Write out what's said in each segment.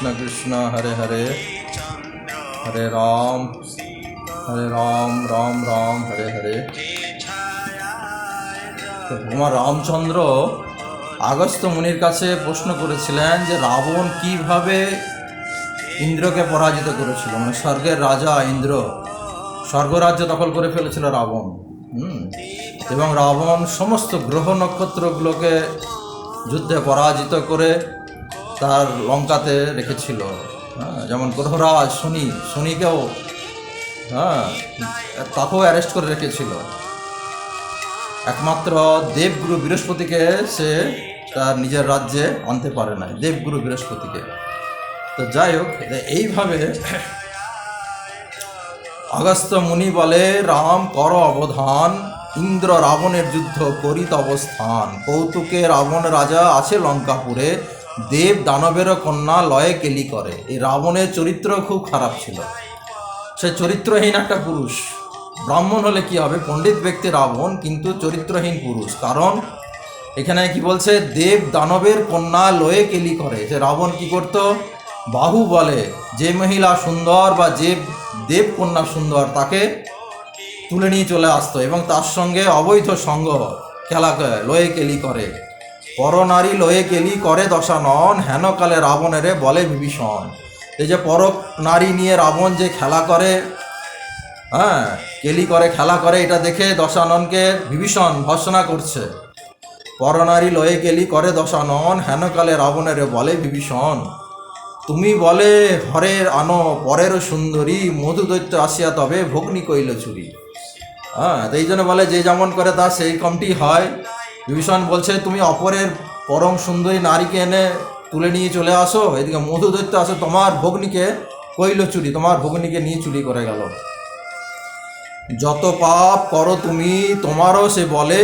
কৃষ্ণ কৃষ্ণ হরে হরে। হরে রাম। হরে রাম রাম রাম, হরে হরে। ভগবান রামচন্দ্র আগস্ত মুনির কাছে প্রশ্ন করেছিলেন যে রাবণ কীভাবে ইন্দ্রকে পরাজিত করেছিল? মানে স্বর্গের রাজা ইন্দ্র, স্বর্গরাজ্য দখল করে ফেলেছিল রাবণ। এবং রাবণ সমস্ত গ্রহ নক্ষত্রগুলোকে যুদ্ধে পরাজিত করে তার লঙ্কাতে রেখেছিল। হ্যাঁ যেমন গ্রহরাজ শনি শনিকেও হ্যাঁ তাকেও অ্যারেস্ট করে রেখেছিল। একমাত্র দেবগুরু বৃহস্পতিকে সে তার নিজের রাজ্যে আনতে পারে না দেবগুরু বৃহস্পতিকে। তো যাই হোক, এইভাবে অগস্ত্য মুনি বলে, রাম কর অবধান, ইন্দ্র রাবণের যুদ্ধ করিত অবস্থান। কৌতুকে রাবণ রাজা আছে লঙ্কাপুরে দেব দানবেরও কন্যা লয়ে কেলি করে। এই রাবণের চরিত্র খুব খারাপ ছিল। সে চরিত্রহীন একটা পুরুষ। ব্রাহ্মণ হলে কি হবে? পণ্ডিত ব্যক্তি রাবণ, কিন্তু চরিত্রহীন পুরুষ। কারণ এখানে কি বলছে? দেব দানবের কন্যা লয়ে কেলি করে। যে রাবণ কি করত? বাহু বলে, যে মহিলা সুন্দর বা যে দেব কন্যা সুন্দর, তাকে তুলে নিয়ে চলে আসতো এবং তার সঙ্গে অবৈধ সঙ্গ খেলা লয়ে কেলি করে। পরনারী লয়ে কেলি করে দশানন হেনকালে রাবণেরে বলে বিভীষণ। এই যে পর নারী নিয়ে রাবণ যে খেলা করে হ্যাঁ কেলি করে, খেলা করে, এটা দেখে দশাননকে বিভীষণ ভর্সনা করছে। পরনারী লয়ে কেলি করে দশানন হেনকালে রাবণেরে বলে বিভীষণ। তুমি বলে হরের আনো, পরের সুন্দরী মধু দৈত্য আসিয়া তবে ভগ্নি কইল চুরি। হ্যাঁ এই জন্য বলে, যে যেমন করে তা, সেই কমটি হয়। বিভীষণ বলছে, তুমি অপরের পরম সুন্দরী নারীকে এনে তুলে নিয়ে চলে আসো। এদিকে মধু দৈত্য আসো, তোমার ভগ্নিকে কইল চুরি, তোমার ভগ্নিকে নিয়ে চুরি করে গেল। যত পাপ করো তুমি, তোমারও সে বলে।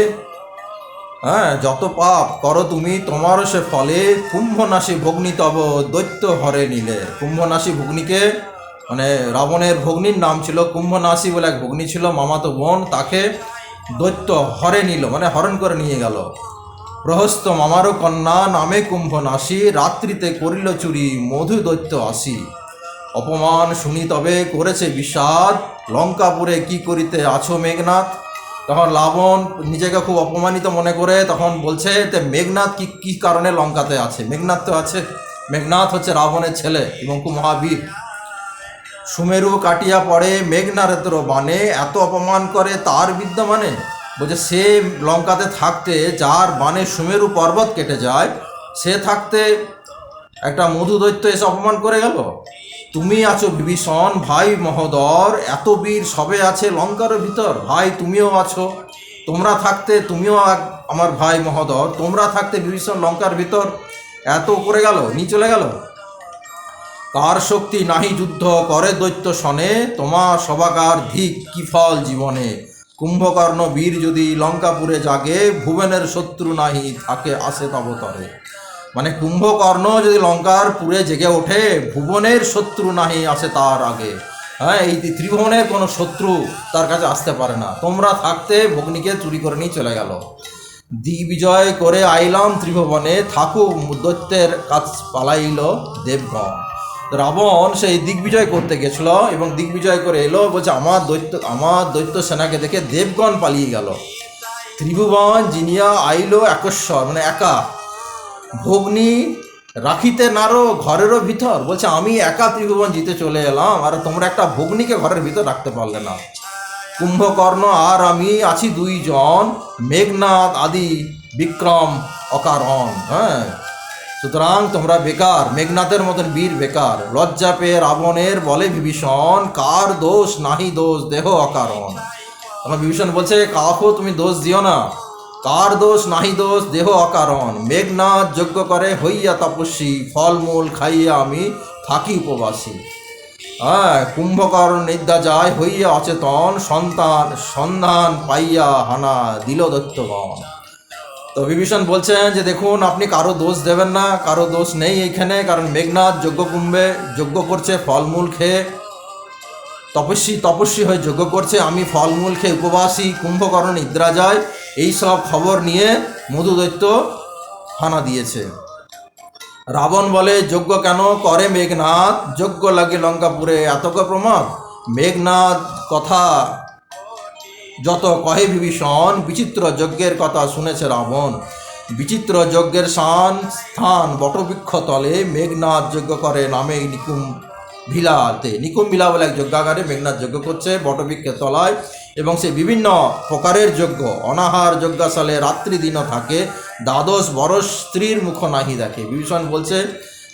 হ্যাঁ যত পাপ করো তুমি, তোমারও সে ফলে। কুম্ভনাশী ভগ্নি তব দৈত্য হরে নিলে। কুম্ভনাশী ভগ্নিকে মানে রাবণের ভগ্নির নাম ছিল কুম্ভনাশী বলে এক ভগ্নি ছিল, মামাতো বোন, তাকে দৈত্য হরে নিল মানে হরণ করে নিয়ে গেল। প্রহস্ত মামারও কন্যা নামে কুম্ভনাশী রাত্রিতে করিল চুরি মধু দৈত্য আসি। অপমান শুনি তবে করেছে বিষাদ, লঙ্কাপুরে কি করিতে আছো মেঘনাথ? তখন লাবণ নিজেকে খুব অপমানিত মনে করে তখন বলছে, তে মেঘনাথ কি কি কারণে লঙ্কাতে আছে? মেঘনাথ তো আছে, মেঘনাথ হচ্ছে রাবণের ছেলে এবং মহাবীর। সুমেরু কাটিয়া পড়ে মেঘনারেত্র বানে এত অপমান করে তার বিদ্যা মানে? বলছে, সে লঙ্কাতে থাকতে যার বানে সুমেরু পর্বত কেটে যায়, সে থাকতে একটা মধু দৈত্য এসে অপমান করে গেল? তুমি আছো বিভীষণ, ভাই মহোদর, এত বীর সবে আছে লঙ্কার ভিতর, ভাই তুমিও আছো। তোমরা থাকতে, তুমিও আমার ভাই মহোদর, তোমরা থাকতে বিভীষণ লঙ্কার ভিতর। এত করে গেল নিয়ে চলে গেল? কার শক্তি নাহি যুদ্ধ করে দৈত্য শনে? তোমার সবাকার ধিক কি ফল জীবনে? কুম্ভকর্ণ বীর যদি লঙ্কাপুরে জাগে, ভুবনের শত্রু নাহি থাকে আসে তবতরে। মানে কুম্ভকর্ণ যদি লঙ্কার পুরে জেগে ওঠে, ভুবনের শত্রু নাহি আসে তার আগে। হ্যাঁ এই ত্রিভুবনের কোনো শত্রু তার কাছে আসতে পারে না। তোমরা থাকতে ভগ্নিকে চুরি করে নিয়ে চলে গেল। দিগ্বিজয় করে আইলাম ত্রিভুবনে থাকুক দৈত্যের কাছ পালাইল দেবগণ। রাবণ সেই দিগ্বিজয় করতে গেছিল এবং দিগ্বিজয় করে এলো, বলছে, আমার দৈত্য আমার দৈত্য সেনাকে দেখে দেবগণ পালিয়ে গেল। ত্রিভুবন, জিনিয়া, আইলো একস্বর মানে একা। ভগ্নি, রাখিতে নারো, ঘরেরও ভিতর। বলছে, আমি একা ত্রিভুবন জিতে চলে এলাম, আর তোমরা একটা ভগ্নিকে ঘরের ভিতর রাখতে পারলে না। কুম্ভকর্ণ, আর আমি আছি দুইজন মেঘনাথ আদি, বিক্রম, অকারণ। হ্যাঁ। সুতরাং তোমরা বেকার মেঘনাথের মতন বীর বেকার, লজ্জা পেয়ে রাবণের বলে বিভীষণ, কার দোষ, নাহি দোষ, দেহ অকারণ। তখন বিভীষণ বলছে কাউকেও তুমি দোষ দিও না। কার দোষ, নাহি দোষ, দেহ অকারণ। মেঘনাথ যজ্ঞ করে, হইয়া তপস্বী, ফলমূল খাইয়া আমি থাকি উপবাসী। হ্যাঁ কুম্ভকর্ণ নিদ্রা যায়, হইয়া অচেতন, সন্তান, সন্ধান পাইয়া হানা দিল দৈত্যগণ। তো বিভীষণ বলছেন যে, দেখুন, আপনি কারও দোষ দেবেন না, কারও দোষ নেই এইখানে কারণ মেঘনাথ যজ্ঞ কুম্ভে যজ্ঞ করছে, ফলমূল খেয়ে তপস্বী তপস্বী হয়ে যজ্ঞ করছে, আমি ফলমূল খেয়ে উপবাসী, কুম্ভকর্ণ নিদ্রা যায় এই সব খবর নিয়ে মধু দৈত্য হানা দিয়েছে। রাবণ বলে, যজ্ঞ কেন করে মেঘনাথ যজ্ঞ লাগে লঙ্কাপুরে এতক প্রমাদ? মেঘনাথ কথা যত কহে বিভীষণ, বিচিত্র যজ্ঞের কথা শুনেছে রাবণ। বিচিত্র যজ্ঞের শান স্থান বটবৃক্ষ তলে মেঘনাথ যজ্ঞ করে নামে নিকুম ভিলাতে নিকুম ভিলা বলে এক যজ্ঞাগারে মেঘনাথ যজ্ঞ করছে বটবৃক্ষের তলায় এবং সে বিভিন্ন প্রকারের যজ্ঞ। অনাহার যজ্ঞাশালে রাত্রি দিনও থাকে, দ্বাদশ বরস স্ত্রীর মুখ নাহি দেখে। বিভীষণ বলছে,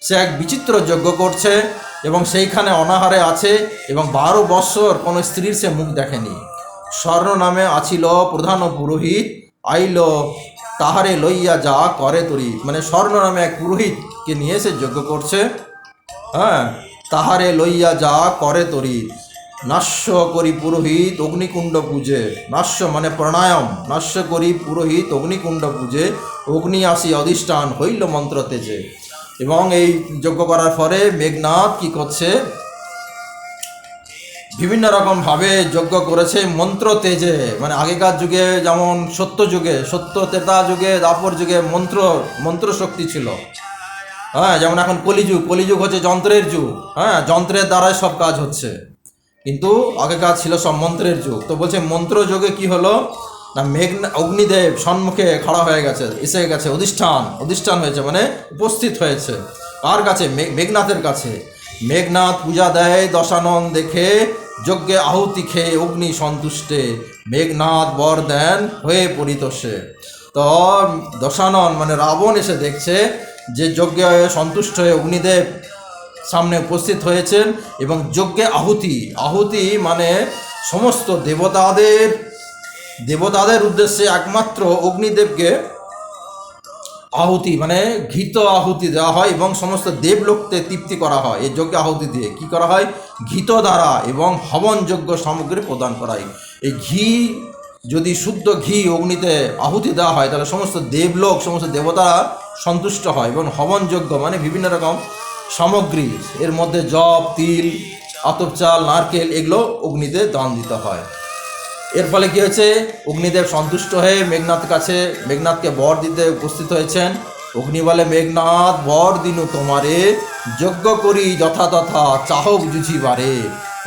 সে এক বিচিত্র যজ্ঞ করছে এবং সেইখানে অনাহারে আছে এবং বারো বৎসর কোনো স্ত্রীর সে মুখ দেখেনি। স্বর্ণ নামে আছিল প্রধান পুরোহিত। আইল, তাহারে লইয়া যা করে তরি। মানে স্বর্ণ নামে এক পুরোহিতকে নিয়ে সে যজ্ঞ করছে। হ্যাঁ তাহারে লইয়া যা করে তরি। নাস্য করি পুরোহিত অগ্নিকুণ্ড পূজে। নাস্য মানে প্রাণায়াম। নাস্য করি পুরোহিত অগ্নিকুণ্ড পূজে। অগ্নি আসি অধিষ্ঠান হইল মন্ত্র তেজে এবং এই যজ্ঞ করার পরে মেঘনাথ কি করছে? বিভিন্ন রকম ভাবে যজ্ঞ করেছে, মন্ত্র তেজে মানে আগেকার যুগে যেমন সত্য যুগে, সত্য তেতা যুগে দাপর যুগে মন্ত্র মন্ত্র শক্তি ছিল। হ্যাঁ যেমন এখন কলিযুগ কলিযুগ হচ্ছে যন্ত্রের যুগ। হ্যাঁ যন্ত্রের দ্বারাই সব কাজ হচ্ছে। কিন্তু আগেকার ছিল সব মন্ত্রের যুগ। তো বলছে মন্ত্র যুগে কি হলো? না মেঘ অগ্নিদেব সম্মুখে খাড়া হয়ে গেছে, এসে গেছে, অধিষ্ঠান অধিষ্ঠান হয়েছে মানে উপস্থিত হয়েছে। কার কাছে? মেঘনাথের কাছে। মেঘনাথ পূজা দেয় দশানন দেখে, যজ্ঞে আহুতি খেয়ে অগ্নি সন্তুষ্টে। মেঘনাথ বর দেন হয়ে পরিতোষে তো দশানন মানে রাবণ এসে দেখছে যে যজ্ঞে সন্তুষ্ট হয়ে অগ্নিদেব সামনে উপস্থিত হয়েছেন এবং যজ্ঞে আহুতি। আহুতি মানে সমস্ত দেবতাদের দেবতাদের উদ্দেশ্যে একমাত্র অগ্নিদেবকে আহুতি মানে ঘৃত আহুতি দেওয়া হয় এবং সমস্ত দেবলোককে তৃপ্তি করা হয়। এই যজ্ঞে আহুতি দিয়ে কি করা হয়? ঘিত দ্বারা এবং হবনযোগ্য সামগ্রী প্রদান করা হয়। এই ঘি, যদি শুদ্ধ ঘি অগ্নিতে আহুতি দেওয়া হয়, তাহলে সমস্ত দেবলোক, সমস্ত দেবতারা সন্তুষ্ট হয় এবং হবনযোগ্য মানে বিভিন্ন রকম সামগ্রী। এর মধ্যে জব, তিল, আতপ চাল, নারকেল, এগুলো অগ্নিতে দান দিতে হয়। এর ফলে কি হয়েছে? অগ্নিদেব সন্তুষ্ট হয়ে মেঘনাথ কাছে, মেঘনাথকে বর দিতে উপস্থিত হয়েছেন। অগ্নি বলে, মেঘনাথ, বর দিনু তোমারে, যজ্ঞ করি যথাতথা চাহক জুঝিবারে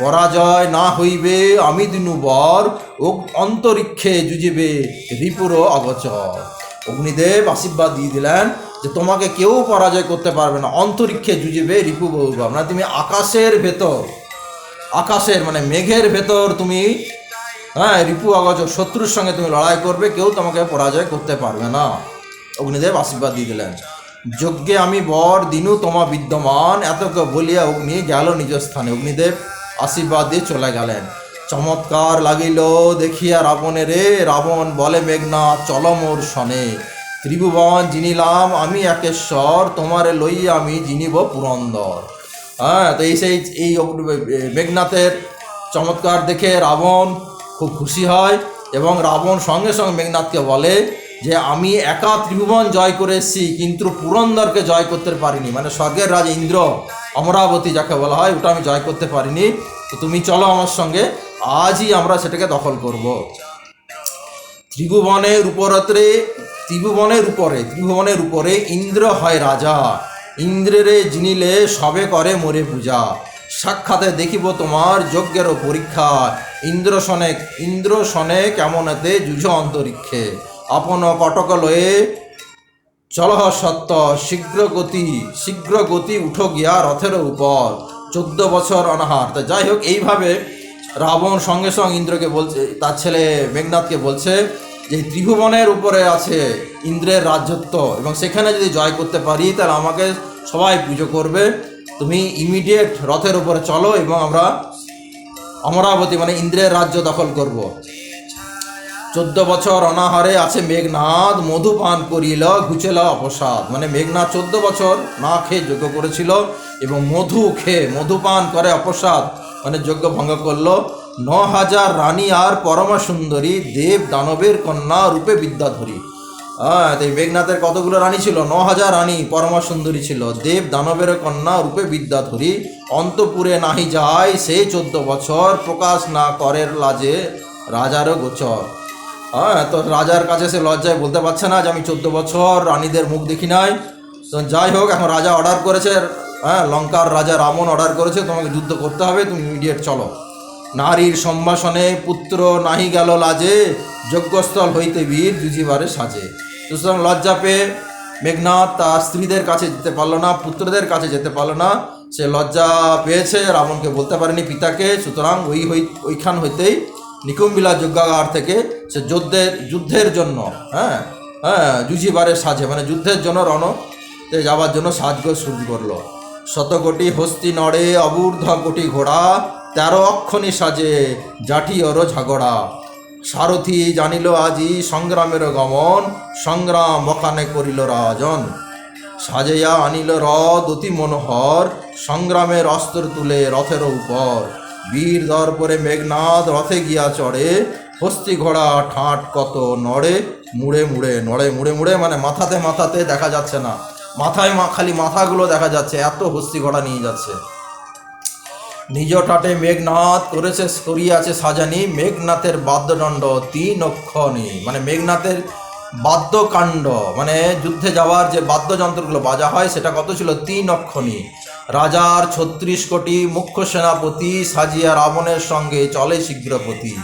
পরাজয় না হইবে, আমি দিনু বর অন্তরিক্ষে জুজিবে রিপুর অগচর অগ্নিদেব আশীর্বাদ দিয়ে দিলেন যে, তোমাকে কেউ পরাজয় করতে পারবে না। অন্তরিক্ষে জুজিবে রিপু বহুবা মানে তুমি আকাশের ভেতর, আকাশের মানে মেঘের ভেতর তুমি হ্যাঁ রিপু অগচর শত্রুর সঙ্গে তুমি লড়াই করবে, কেউ তোমাকে পরাজয় করতে পারবে না। অগ্নিদেব আশীর্বাদ দিয়ে দিলেন। যজ্ঞে আমি বর দিনু তোমা বিদ্যমান, এতকে বলিয়া অগ্নি গেল নিজ স্থানে। অগ্নিদেব আশীর্বাদ দিয়ে চলে গেলেন। চমৎকার লাগিল দেখিয়া রাবণে রে, রাবণ বলে, মেঘনা, চল মোর সনে। ত্রিভুবন জিনিলাম আমি একেশ্বর, তোমারে লইয়া আমি জিনিব পুরন্দর। হ্যাঁ তো এই সেই, এই মেঘনাথের চমৎকার দেখে রাবণ খুব খুশি হয় এবং রাবণ সঙ্গে সঙ্গে মেঘনাথকে বলে যে, আমি একা ত্রিভুবন জয় করে এসেছি, কিন্তু পুরন্দরকে জয় করতে পারিনি। মানে স্বর্গের রাজ ইন্দ্র অমরাবতী যাকে বলা হয়, ওটা আমি জয় করতে পারিনি। তো তুমি চলো আমার সঙ্গে, আজই আমরা সেটাকে দখল করব। ত্রিভুবনের উপরত্রে, ত্রিভুবনের উপরে ত্রিভুবনের উপরে ইন্দ্র হয় রাজা। ইন্দ্রেরে জিনিলে সবে করে মরে পূজা। সাক্ষাতে দেখিব তোমার যজ্ঞেরও পরীক্ষা। ইন্দ্র সনে ইন্দ্র সনে কেমনতে যুঝ অন্তরিক্ষে। আপন কটক লয়ে চলহ সত্য শীঘ্র গতি শীঘ্র গতি উঠো গিয়া রথের উপর। চোদ্দ বছর অনাহার। তা যাই হোক এইভাবে রাবণ সঙ্গে সঙ্গে ইন্দ্রকে বলছে, তার ছেলে মেঘনাথকে বলছে যে, ত্রিভুবনের উপরে আছে ইন্দ্রের রাজ্যত্ব এবং সেখানে যদি জয় করতে পারি, তাহলে আমাকে সবাই পুজো করবে। তুমি ইমিডিয়েট রথের উপরে চলো এবং আমরা অমরাবতী মানে ইন্দ্রের রাজ্য দখল করব। চোদ্দ বছর অনাহারে আছে মেঘনাথ মধু পান করিল ঘুচেল অপসাদ। মানে মেঘনাথ চোদ্দ বছর না খেয়ে যজ্ঞ করেছিল এবং মধু খেয়ে মধু পান করে অপসাদ মানে যজ্ঞ ভঙ্গ করল। ন হাজার রানী আর পরমা সুন্দরী দেব দানবের কন্যা রূপে বিদ্যাধরী। হ্যাঁ মেঘনাথের কতগুলো রানী ছিল? ন হাজার রানী, পরমা সুন্দরী ছিল। দেব দানবের কন্যা রূপে বিদ্যাধরী অন্তপুরে নাহি যায়, সে চোদ্দ বছর প্রকাশ না করের লাজে রাজারও গোচর। হ্যাঁ তো রাজার কাছে সে লজ্জায় বলতে পারছে না যে আমি চোদ্দ বছর রানীদের মুখ দেখি নাই। তো যাই হোক, এখন রাজা অর্ডার করেছে। হ্যাঁ লঙ্কার রাজা রাবণ অর্ডার করেছে, তোমাকে যুদ্ধ করতে হবে, তুমি ইমিডিয়েট চলো। নারীর সম্ভাষণে পুত্র নাহি গেল লাজে, যজ্ঞস্থল হইতে বীর জুজিবারে সাজে। সুতরাং লজ্জা পেয়ে মেঘনাথ তার স্ত্রীদের কাছে যেতে পারল না, পুত্রদের কাছে যেতে পারল না। সে লজ্জা পেয়েছে, রাবণকে বলতে পারেনি পিতাকে। সুতরাং ওই হই ওইখান হইতেই নিকুম্বিলা যজ্ঞাগার থেকে সে যুদ্ধের যুদ্ধের জন্য হ্যাঁ হ্যাঁ জুজিবারে সাজে। মানে যুদ্ধের জন্য রণতে যাওয়ার জন্য সাজগোজ শুরু করল। শতকোটি হস্তি নড়ে অবূর্ধ কোটি ঘোড়া তেরো অক্ষণি সাজে জাঠি অর ঝগড়া সারথি জানিল আজি সংগ্রামের গমন, সংগ্রাম বখানে করিল রাজন। সাজেয়া আনিল রথ অতি মনোহর, সংগ্রামের অস্ত্র তুলে রথের উপর। বীর দর্পরে মেঘনাদ রথে গিয়া চড়ে, হস্তি ঘোড়া ঠাঁট কত নড়ে, মুড়ে মুড়ে নড়ে, মুড়ে মুড়ে মানে মাথাতে মাথাতে দেখা যাচ্ছে না। মাথায় মা খালি মাথাগুলো দেখা যাচ্ছে, এত হস্তি ঘোড়া নিয়ে যাচ্ছে। নিজ টাটে মেঘনাথ করেছে করিয়াছে সাজানি। মেঘনাথের বাদ্যদণ্ড তিন অক্ষণি মানে মেঘনাথের বাদ্যকাণ্ড মানে যুদ্ধে যাওয়ার যে বাদ্যযন্ত্রগুলো বাজা হয়, সেটা কত ছিল? তিন অক্ষণি রাজার ছত্রিশ কোটি মুখ্য সেনাপতি সাজিয়া রাবণের সঙ্গে চলে শীঘ্রপতি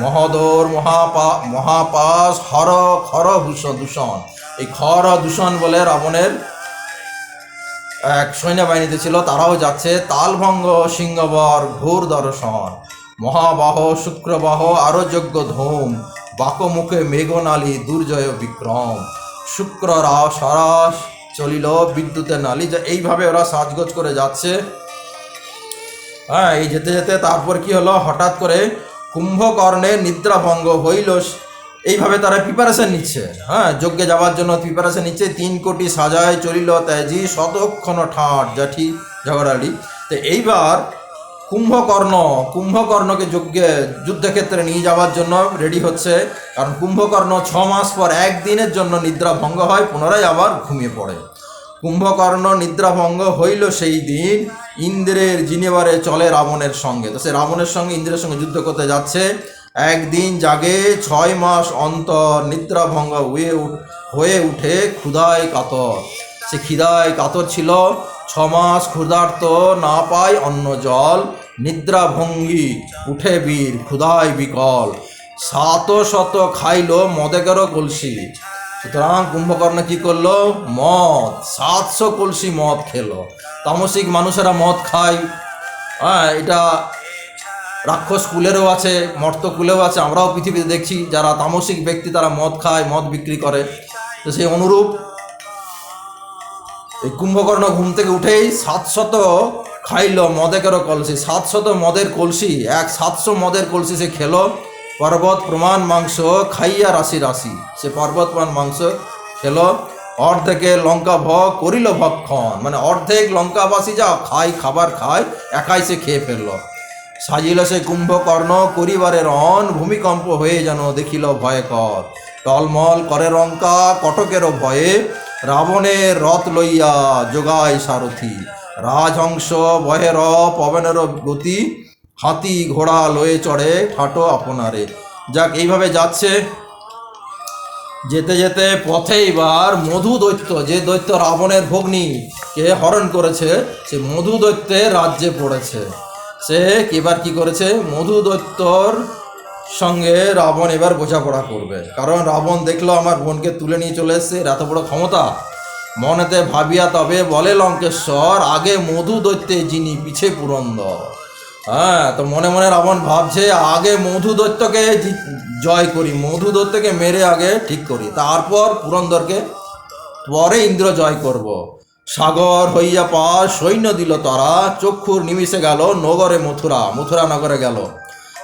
মহোদর, মহাপা, মহাপাস, হর, খর, ভূষণ, দূষণ। এই খর, দূষণ বলে রাবণের এক সৈন্যবাহিনীতে ছিল, তারাও যাচ্ছে। তালভঙ্গ সিংহবর ঘোর দর্শন। মহাবাহ, শুক্রবাহ আরও যোগ্য ধূম, বাকমুখে মেঘনালী, দুর্জয় বিক্রম। শুক্র রাও সরাস চলিল বিদ্যুতের নালী যে এইভাবে ওরা সাজগোজ করে যাচ্ছে। হ্যাঁ এই যেতে যেতে তারপর কি হলো? হঠাৎ করে কুম্ভকর্ণের নিদ্রাভঙ্গ হইল এইভাবে তারা প্রিপারেশন নিচ্ছে। হ্যাঁ যজ্ঞে যাওয়ার জন্য প্রিপারেশন নিচ্ছে। তিন কোটি সাজায় চলিল ত্যাজি শতক্ষণ ঠাট জাঠি ঝগড়ালি। তো এইবার কুম্ভকর্ণ, কুম্ভকর্ণকে যজ্ঞে, যুদ্ধক্ষেত্রে নিয়ে যাওয়ার জন্য রেডি হচ্ছে। কারণ কুম্ভকর্ণ ছ মাস পর একদিনের জন্য নিদ্রা ভঙ্গ হয়, পুনরায় আবার ঘুমিয়ে পড়ে। কুম্ভকর্ণ নিদ্রাভঙ্গ হইল সেই দিন ইন্দ্রের জিনেবারে চলে রাবণের সঙ্গে। তো সে রাবণের সঙ্গে ইন্দ্রের সঙ্গে যুদ্ধ করতে যাচ্ছে। একদিন জাগে ছয় মাস অন্তর নিদ্রাভঙ্গ হয়ে হয়ে উঠে ক্ষুধায় কাতর। সে খিদায় কাতর ছিল, ছ মাস ক্ষুধার্ত না পায় অন্ন জল নিদ্রাভঙ্গি উঠে বীর, ক্ষুধায় বিকল। সাত শত খাইল মদেকেরও কলসি। সুতরাং কুম্ভকর্ণ কি করল? মদ, সাতশো কলসি মদ খেলো। তামসিক মানুষেরা মদ খায়। হ্যাঁ এটা রাক্ষস কুলেরও আছে, মর্ত কুলেও আছে। আমরাও পৃথিবীতে দেখছি যারা তামসিক ব্যক্তি, তারা মদ খায়, মদ বিক্রি করে। তো সেই অনুরূপ এই কুম্ভকর্ণ ঘুম থেকে উঠেই সাতশত খাইল মদেকেরও কলসি। সাতশত মদের কলসি, এক সাতশো মদের কলসি সে খেলো। পর্বত প্রমাণ মাংস খাইয়া রাশি রাশি। সে পর্বত প্রমাণ মাংস খেলো। অর্ধেকে লঙ্কা ভ করিল ভক্ষণ। মানে অর্ধেক লঙ্কাবাসী যা খাই খাবার খায়, একাই সে খেয়ে ফেলল। সাজিল সে কুম্ভকর্ণ করিবারের অন ভূমিকম্প হয়ে যেন দেখিল ভয়কর। টলমল করে রঙ্কা কটকেরও ভয়ে রাবণের রথ লইয়া যোগায় সারথি। রাজহংস, বহের, পবনের গতি, হাতি ঘোড়া লয়ে চড়ে ঠাটো আপনারে। যাক, এইভাবে যাচ্ছে। যেতে যেতে পথে এবার মধু দৈত্য, যে দৈত্য রাবণের ভগ্নী, কে হরণ করেছে, সে মধু দৈত্যের রাজ্যে পড়েছে। সে এবার কি করেছে? মধু দৈত্যর সঙ্গে রাবণ এবার বোঝাপড়া করবে। কারণ রাবণ দেখল আমার বোনকে তুলে নিয়ে চলে এসছে এত বড় ক্ষমতা। মনেতে ভাবিয়া তবে বলে, লঙ্কেশ্বর, আগে মধু দৈত্যে যিনি পিছে পুরন্দর। হ্যাঁ তো মনে মনে রাবণ ভাবছে, আগে মধু দৈত্যকে জয় করি মধু দৈত্যকে মেরে আগে ঠিক করি। তারপর পুরন্দরকে পরে ইন্দ্র জয় করব। সাগর হইয়া পার সৈন্য দিল তারা, চক্ষুর নিমিশে গেল নগরে মথুরা মথুরা নগরে গেল।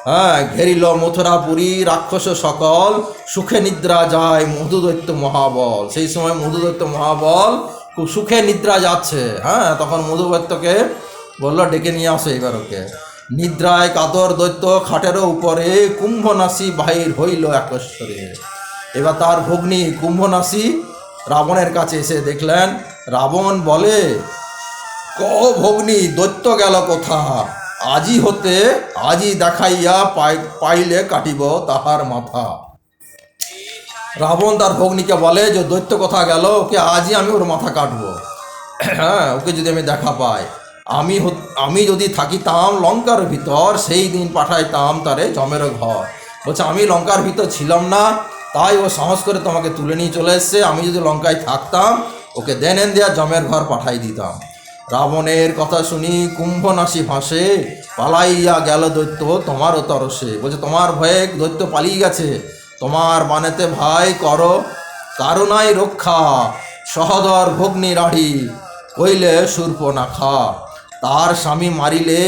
হ্যাঁ ঘেরিল মথুরাপুরী রাক্ষস সকল, সুখে নিদ্রা যায় মধুদৈত্য মহাবল। সেই সময় মধুদৈত্য মহাবল খুব সুখে নিদ্রা যাচ্ছে। হ্যাঁ তখন মধুদৈত্যকে বলল, ডেকে নিয়ে আসো এবার ওকে। নিদ্রায় কাতর দৈত্য খাটেরও উপরে কুম্ভনাসী বাহির হইল একশ্বরে এবার তার ভগ্নী কুম্ভনাসী রাবণের কাছে এসে দেখলেন, রাবণ বলে, ক ভগ্নী, দৈত্য গেল কোথা? আজি হতে, আজি দেখাইয়া পাই, পাইলে কাটিব তাহার মাথা। রাবণ তার ভগ্নিকে বলে, যে দৈত্য কথা গেল? ওকে আজই আমি ওর মাথা কাটবো। হ্যাঁ ওকে যদি আমি দেখা পাই। আমি আমি যদি থাকিতাম লঙ্কার ভিতর, সেই দিন পাঠাইতাম তারে জমের ঘর। বলছে, আমি লঙ্কার ভিতর ছিলাম না তাই ও সাহস করে তোমাকে তুলে নিয়ে চলে এসছে। আমি যদি লঙ্কায় থাকতাম, ওকে দেন দেয়া জমের ঘর পাঠাই দিতাম। রাবণের কথা শুনি কুম্ভনাসী ভাসে, পালাইয়া গেল দৈত্য তোমারও তরসে। বলছে, তোমার ভয়ে দৈত্য পালিয়ে গেছে। তোমার বানেতে ভাই করো কারণাই রক্ষা, সহদর ভগ্নি রাঢ়ি, কইলে সূর্পনাখা তার স্বামী মারিলে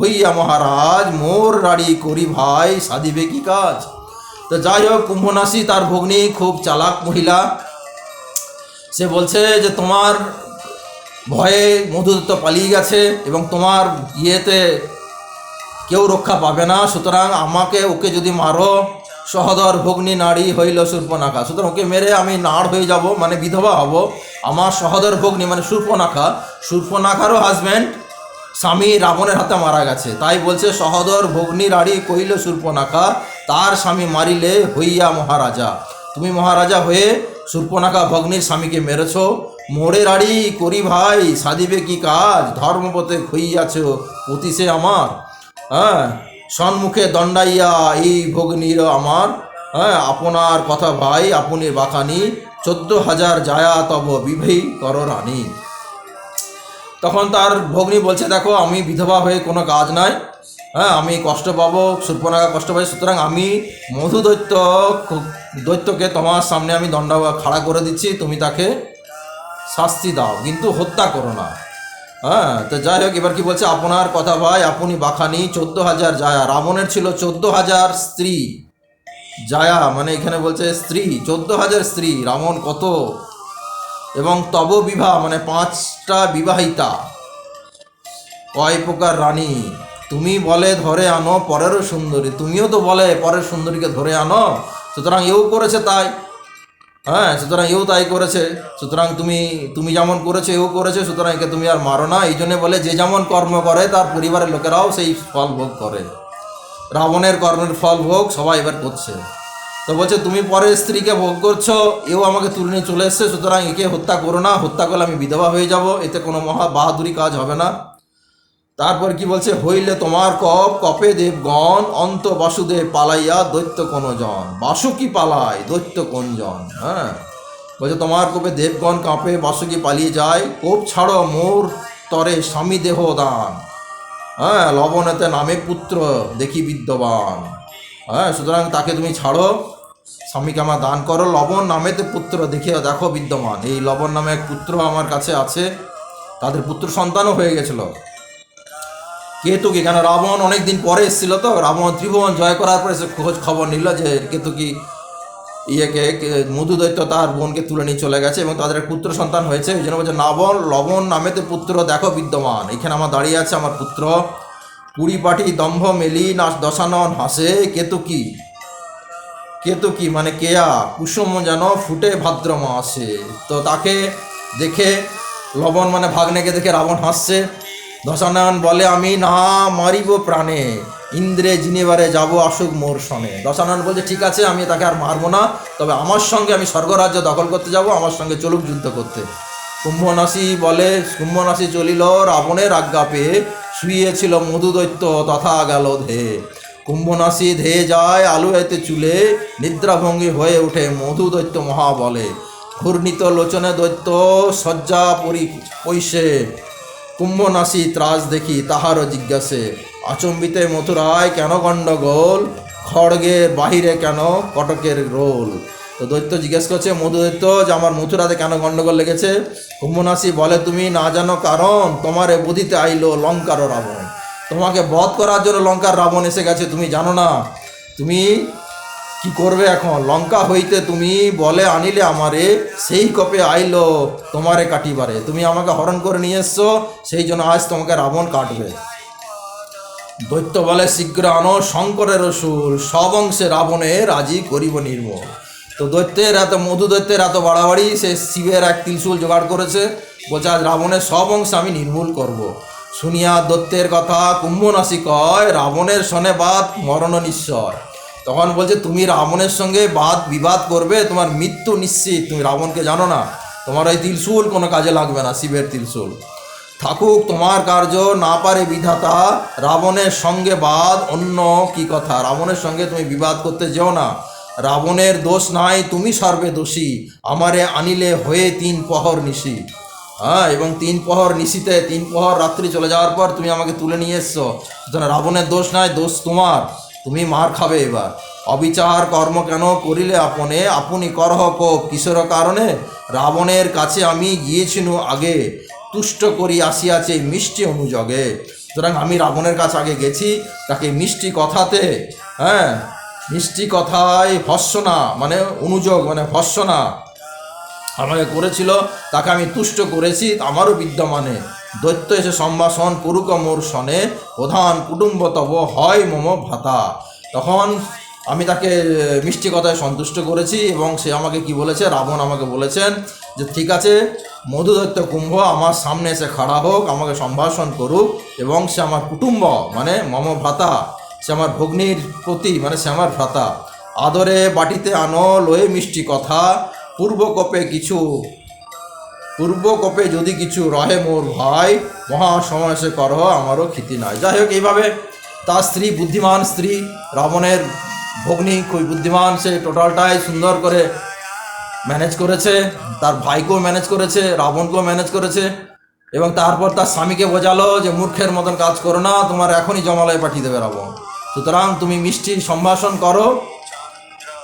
হইয়া মহারাজ, মোর রাড়ি করি ভাই সাদিবে কি কাজ? তো যাই হোক কুম্ভনাসী তার ভগ্নি, খুব চালাক মহিলা। সে বলছে যে, তোমার ভয়ে মধুদত্ত পালিয়ে গেছে এবং তোমার ইয়েতে কেউ রক্ষা পাবে না। সুতরাং আমাকে ওকে যদি মারো, সহদর ভগ্নি নারী হইল সূর্পনাখা সুতরাং ওকে মেরে আমি নাড় হয়ে যাব মানে বিধবা হব। আমার সহদর ভগ্নি মানে সূর্পনাখা সূর্পনাখারও হাজব্যান্ড স্বামী রাবণের হাতে মারা গেছে। তাই বলছে, সহদর ভগ্নি রাড়ি কইল সূর্পনাখা, তার স্বামী মারিলে হইয়া মহারাজা। তুমি মহারাজা হয়ে সূর্পনাখা ভগ্নির স্বামীকে মেরেছ। মোড়ে রাড়ি করি ভাই সাদিবে কি কাজ? ধর্মপথে হইয়াছ অতিশে আমার। হ্যাঁ সন্মুখে দণ্ডাইয়া এই ভগ্নির আমার। হ্যাঁ আপনার কথা ভাই আপনি বাখানি চোদ্দ হাজার যায়া তব বিভেই কর রানী। তখন তার ভগ্নী বলছে, দেখো, আমি বিধবা হয়ে কোনো কাজ নাই। হ্যাঁ আমি কষ্ট পাবো সূর্পনাখা কষ্ট পাই, সুতরাং আমি মধু দৈত্য দৈত্যকে তোমার সামনে আমি দণ্ড খাড়া করে দিচ্ছি, তুমি তাকে শাস্তি দাও, কিন্তু হত্যা করো না। হ্যাঁ তো যাই হোক, এবার কি বলছে, আপনার কথা ভাই, আপনি বাখানি, চোদ্দ হাজার জায়া, রাবণের ছিল চোদ্দ হাজার স্ত্রী। জায়া মানে এখানে বলছে, স্ত্রী, চোদ্দ হাজার স্ত্রী, রাবণ কত এবং তব বিবাহ মানে পাঁচটা বিবাহিতা। কয় প্রকার রানী? তুমি বলে ধরে আনো, পরেরও সুন্দরী। তুমিও তো বলে পরের সুন্দরীকে ধরে আনো, সুতরাং এও করেছে তাই। হ্যাঁ সুতরাং এও তাই করেছে। সুতরাং তুমি তুমি যেমন করেছ, এও করেছে, সুতরাং একে তুমি আর মারো না। এই জন্যে বলে, যে যেমন কর্ম করে, তার পরিবারের লোকেরাও সেই ফল ভোগ করে। রাবণের কর্মের ফল ভোগ সবাই এবার করছে। তো বলছে, তুমি পরের স্ত্রীকে ভোগ করছ, এও আমাকে তুলে নিয়ে চলে এসছে, সুতরাং একে হত্যা করো না, হত্যা করলে আমি বিধবা হয়ে যাব, এতে কোনো মহা বাহাদুরি কাজ হবে না। তারপর কি বলছে, হইলে তোমার কপ, কপে দেবগণ, অন্ত বাসুদেব পালাইয়া দৈত্য কোন জন বাসুকি পালায়, দৈত্য কোন জন হ্যাঁ। বলছে, তোমার কোপে দেবগণ, কাঁপে, বাসুকি পালিয়ে যায়, কোপ ছাড়ো মোর তরে স্বামী দেহ দান। হ্যাঁ লবণেতে নামে পুত্র, দেখি বিদ্যবান। হ্যাঁ সুতরাং তাকে তুমি ছাড়ো স্বামীকে আমার দান করো। লবণ নামেতে পুত্র দেখিয়ে দেখো বিদ্যমান। এই লবণ নামে এক পুত্র আমার কাছে আছে। তাদের পুত্র সন্তানও হয়ে গেছিল। কেতুকি, কেন রাবণ অনেক দিন পরে এসেছিল তো? রাবণ ত্রিভুবন জয় করার পরে সে খোঁজ খবর নিল যে কেতুকি ইয়েকে মধু দৈত্য তার বোনকে তুলে নিয়ে চলে গেছে এবং তাদের পুত্র সন্তান হয়েছে। এই জন্য বলছে নাবন লবণ নামেতে পুত্র, দেখো বিদ্যমান। এখানে আমার দাঁড়িয়ে আছে আমার পুত্র। কুড়ি পাটি দম্ভ মেলি না দশানন হাসে কেতুকি। কেতুকি মানে কেয়া কুসুম যেন ফুটে ভাদ্র মাসে তো তাকে দেখে লবণ মানে ভাগ্নেকে দেখে রাবণ হাসছে। দশানয়ন বলে, আমি না মারিব প্রাণে। ইন্দ্রে জিনিবারে যাব আসুক মোর সনে দশানয়ন বলছে, ঠিক আছে, আমি তাকে আর মারবো না। তবে আমার সঙ্গে আমি স্বর্গরাজ্য দখল করতে যাব, আমার সঙ্গে চলুক যুদ্ধ করতে। কুম্ভনাসী বলে কুম্ভনাসী চলিল রাবণের আজ্ঞা পেয়ে। শুইয়েছিল মধুদৈত্য তথা গেল ধে। কুম্ভনাসী ধেয়ে যায় আলু এতে চুলে, নিদ্রাভঙ্গী হয়ে ওঠে মধু দৈত্য মহাবলে। ঘূর্ণিত লোচনে দৈত্য শয্যা পরি পৈশে। কুম্ভনাসী ত্রাস দেখি তাহারও জিজ্ঞাসে, আচম্বিতে মথুরায় কেন গণ্ডগোল? খড়গের বাহিরে কেন কটকের রোল? তো দৈত্য জিজ্ঞেস করছে মধু দৈত্য যে আমার মথুরাতে কেন গণ্ডগোল লেগেছে? কুম্ভনাসী বলে, তুমি না জানো কারণ, তোমারে বুধিতে আইলো লঙ্কার রাবণ। তোমাকে বধ করার জন্য লঙ্কার রাবণ এসে গেছে, তুমি জানো না? তুমি কি করবে এখন? লঙ্কা হইতে তুমি বলে আনিলে আমারে, সেই কপে আইলো তোমারে কাটিবারে। তুমি আমাকে হরণ করে নিয়ে এসছো, সেই জন্য আজ তোমাকে রাবণ কাটবে। দৈত্য বলে, শীঘ্র আনো শঙ্করের সুর সব অংশে রাবণে রাজি করিব নির্মূল। তো দৈত্যের এত, মধু দৈত্যের এত বাড়াবাড়ি, সে শিবের এক তিলসুল জোগাড় করেছে। বলছে, আজ রাবণের সব অংশ আমি নির্মূল করব। শুনিয়া দত্তের কথা কুম্ভনাশি কয়, রাবণের শনে বাদ মরণ নিশ্চয় তখন বলছে, তুমি রাবণের সঙ্গে বাদ বিবাদ করবে, তোমার মৃত্যু নিশ্চিত। তুমি রাবণকে জানো না, তোমার ওই তিলসুল কোনো কাজে লাগবে না, শিবের তিলসুল থাকুক তোমার কার্য, না পারে বিধাতা, রাবণের সঙ্গে বাদ অন্য কি কথা? রাবণের সঙ্গে তুমি বিবাদ করতে যেও না। রাবণের দোষ নাই, তুমি সর্বে দোষী। আমারে আনিলে হয়ে তিন পহর নিশি। হ্যাঁ এবং তিন পহর নিশিতে, তিন পহর রাত্রি চলে যাওয়ার পর তুমি আমাকে তুলে নিয়ে এসছো। সুতরাং রাবণের দোষ নাই, দোষ তোমার। তুমি মার খাবে এবার। অবিচার কর্ম কেন করিলে আপনে? আপনি করহ কোপ। কিশোর কারণে? রাবণের কাছে আমি গিয়েছিনু আগে। তুষ্ট করি আসিয়াছে মিষ্টি অনুযোগে সুতরাং আমি রাবণের কাছে আগে গেছি, তাকে মিষ্টি কথাতে হ্যাঁ মিষ্টি কথায় ভৎসনা মানে অনুযোগ মানে ভৎসনা। আমাকে করেছিল, তাকে আমি তুষ্ট করেছি আমারও বিদ্যমানে। দৈত্য এসে সম্ভাষণ করুক মোর সনে প্রধান কুটুম্ব তব হয় মম ভাতা। তখন আমি তাকে মিষ্টি কথায় সন্তুষ্ট করেছি এবং সে আমাকে কি বলেছে, রাবণ আমাকে বলেছেন যে, ঠিক আছে, মধুদৈত্য কুম্ভ, আমার সামনে এসে খাড়া হোক, আমাকে সম্ভাষণ করুক এবং সে আমার কুটুম্ব মানে মম ভ্রাতা সে আমার ভগ্নির প্রতি মানে সে আমার ভ্রাতা আদরে বাটিতে আনো, লয়ে মিষ্টি কথা পূর্বকোপে কিছু, পূর্বকপে যদি কিছু রহে মোর ভাই মহা সমাবেশে করহ আমারও ক্ষতি নাই। যাই হোক, এইভাবে তার স্ত্রী, বুদ্ধিমান স্ত্রী, রাবণের ভগ্নি, খুবই বুদ্ধিমান, সে টোটালটাই সুন্দর করে ম্যানেজ করেছে। তার ভাইকেও ম্যানেজ করেছে, রাবণকেও ম্যানেজ করেছে। এবং তারপর তার স্বামীকে বোঝালো যে, মূর্খের মতন কাজ করো না, তোমার এখনই জমালয়ে পাঠিয়ে দেবে রাবণ। সুতরাং তুমি মিষ্টি সম্ভাষণ করো।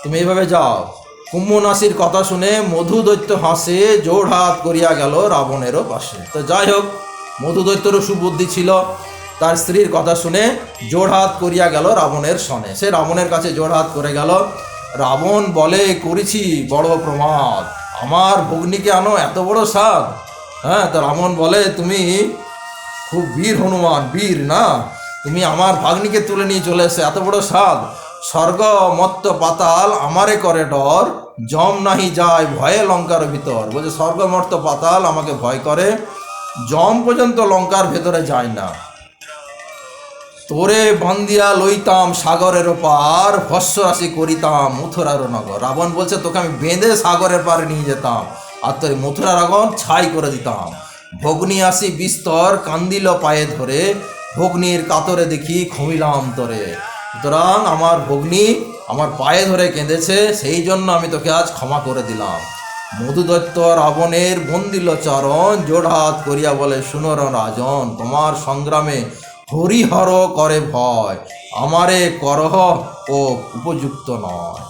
তুমি এইভাবে যাও। কুম্ভনাসির কথা শুনে মধু দৈত্য হাসে জোড় হাত করিয়া গেল রাবণেরও পাশে। তো যাই হোক মধু দৈত্যরও সুবুদ্ধি ছিল। তার স্ত্রীর কথা শুনে জোড় হাত করিয়া গেল রাবণের সনে। সে রাবণের কাছে জোড় হাত করে গেল, রাবণ বলে, করেছি বড় প্রমাদ। আমার ভগ্নিকে আনো, এত বড় সাদ হ্যাঁ তো রাবণ বলে, তুমি খুব বীর হনুমান, বীর না? তুমি আমার ভাগ্নিকে তুলে নিয়ে চলে এসে এত বড় স্বাদ স্বর্গ মত্ত পাতাল আমারে করে ডর, জম নাহি যায় ভয়ে লঙ্কার ভিতর। বলছে স্বর্গ মর্ত পাতাল আমাকে ভয় করে, জম পর্যন্ত লঙ্কার ভেতরে যায় না। তোরে বান্দিয়া লইতাম সাগরের পার, ভস্য রাশি করিতাম মথুরার নগর। রাবণ বলছে, তোকে আমি বেঁধে সাগরের পারে নিয়ে যেতাম, আর তোর মথুরার আগুন ছাই করে দিতাম। ভগ্নি আসি বিস্তর, কান্দিল পায়ে ধরে, ভগ্নির কাতরে দেখি খমিলাম তোরে। সুতরাং আমার ভগ্নি আমার পায়ে ধরে কেঁদেছে, সেই জন্য আমি তোকে আজ ক্ষমা করে দিলাম। মধুদত্ত রাবণের বন্দিল চরণ জোড়হাত করিয়া বলে শুনর রাজন, তোমার সংগ্রামে হরিহর করে ভয়, আমারে করহ ও উপযুক্ত নয়।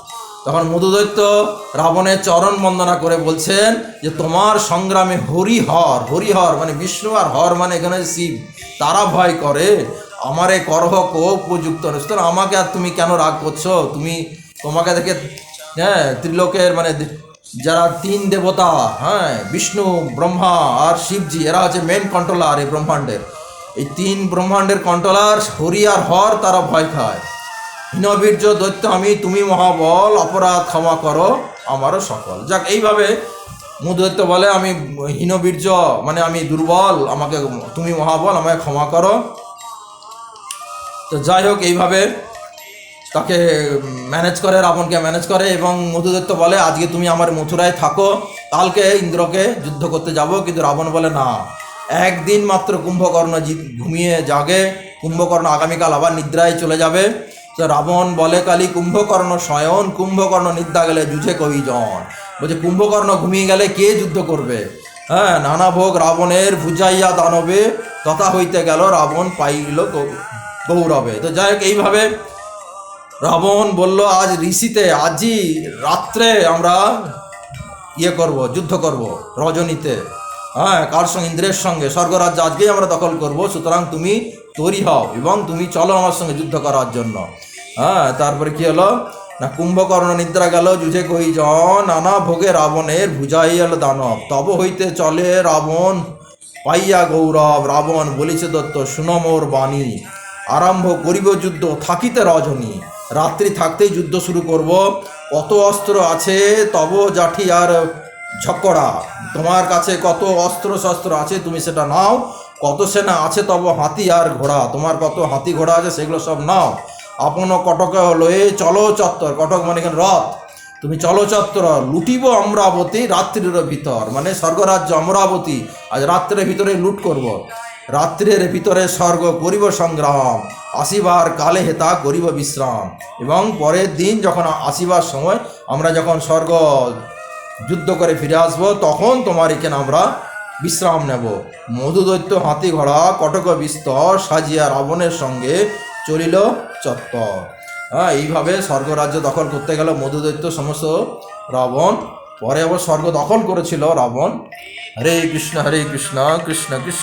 তখন মধুদৈত্য রাবণের চরণ বন্দনা করে বলছেন যে, তোমার সংগ্রামে হরিহর হরিহর মানে বিষ্ণু আর হর মানে এখানে শিব, তারা ভয় করে। আমারে করহ কো উপযুক্ত নয়। সুতরাং আমাকে আর তুমি কেন রাগ করছ? তুমি তোমাকে দেখে হ্যাঁ ত্রিলোকের মানে যারা তিন দেবতা হ্যাঁ বিষ্ণু, ব্রহ্মা আর শিবজি, এরা হচ্ছে মেন কন্ট্রোলার এই ব্রহ্মাণ্ডের। এই তিন ব্রহ্মাণ্ডের কন্ট্রোলার হরি আর হর, তারা ভয় খায়। হীনবীর্য দৈত্য আমি তুমি মহাবল, অপরাধ ক্ষমা করো, আমারও সকল। যাক, এইভাবে মুদৈত্য বলে, আমি হীনবীর্য মানে আমি দুর্বল, আমাকে, তুমি মহাবল, আমাকে ক্ষমা করো। তো যাই হোক, এইভাবে তাকে ম্যানেজ করে, রাবণকে ম্যানেজ করে এবং মধুদত্ত বলে, আজকে তুমি আমার মথুরায় থাকো, কালকে ইন্দ্রকে যুদ্ধ করতে যাব। কিন্তু রাবণ বলে, না, একদিন মাত্র কুম্ভকর্ণ ঘুমিয়ে জাগে। কুম্ভকর্ণ আগামীকাল আবার নিদ্রায় চলে যাবে। তো রাবণ বলে, কালি কুম্ভকর্ণ শয়ন কুম্ভকর্ণ নিদ্রা গেলে যুঝে কহিজন বলছে, কুম্ভকর্ণ ঘুমিয়ে গেলে কে যুদ্ধ করবে? হ্যাঁ নানা ভোগ রাবণের ভুজাইয়া দানবে। তথা হইতে গেল, রাবণ পাইল গৌরবে তো যাই হোক, এইভাবে রাবণ বলল, আজ ঋষিতে আজই রাত্রে আমরা ইয়ে করব, যুদ্ধ করব, রজনীতে। হ্যাঁ কার সঙ্গে? ইন্দ্রের সঙ্গে। স্বর্গরাজ্য আজকেই আমরা দখল করব, সুতরাং তুমি তৈরি হও এবং তুমি চলো আমার সঙ্গে যুদ্ধ করার জন্য। হ্যাঁ তারপরে কি হলো? না, কুম্ভকর্ণ নিদ্রা গেল যুঝে কই জন, নানা ভোগে রাবণের বুঝাইয়াল দানব। তব হইতে চলে রাবণ, পাইয়া গৌরব। রাবণ বলিছে দত্ত, শুনো মোর বাণী। আরম্ভ করিব যুদ্ধ, থাকিতে রজনী। রাত্রি থাকতেই যুদ্ধ শুরু করব। কত অস্ত্র আছে, তব জাঠি আর ঝকড়া। তোমার কাছে কত অস্ত্র শস্ত্র আছে, তুমি সেটা নাও। কত সেনা আছে, তব হাতি আর ঘোড়া। তোমার কত হাতি ঘোড়া আছে, সেগুলো সব নাও। আপন কটক হলো এ চলো চত্বর। কটক মানে এখানে রথ। তুমি চলো চত্বর। লুটিব অমরাবতী রাত্রির ভিতর। মানে স্বর্গরাজ্য অমরাবতী। আজ রাত্রের ভিতরে লুট করব। রাত্রের ভিতরে স্বর্গ করিব সংগ্রাম, আসিবার কালে হেতা করিব বিশ্রাম। এবং পরের দিন যখন আসিবার সময় আমরা যখন স্বর্গ যুদ্ধ করে ফিরে আসব, তখন তোমার এখানে আমরা বিশ্রাম নেব। মধুদৈত্য হাতি ঘোড়া, কটক বিস্তর সাজিয়া রাবণের সঙ্গে চলিল চত্বর। হ্যাঁ এইভাবে স্বর্গরাজ্য দখল করতে গেল মধুদৈত্য সমস্ত রাবণ। পরে আবার স্বর্গ দখল করেছিল রাবণ। হরে কৃষ্ণ হরে কৃষ্ণ কৃষ্ণ কৃষ্ণ।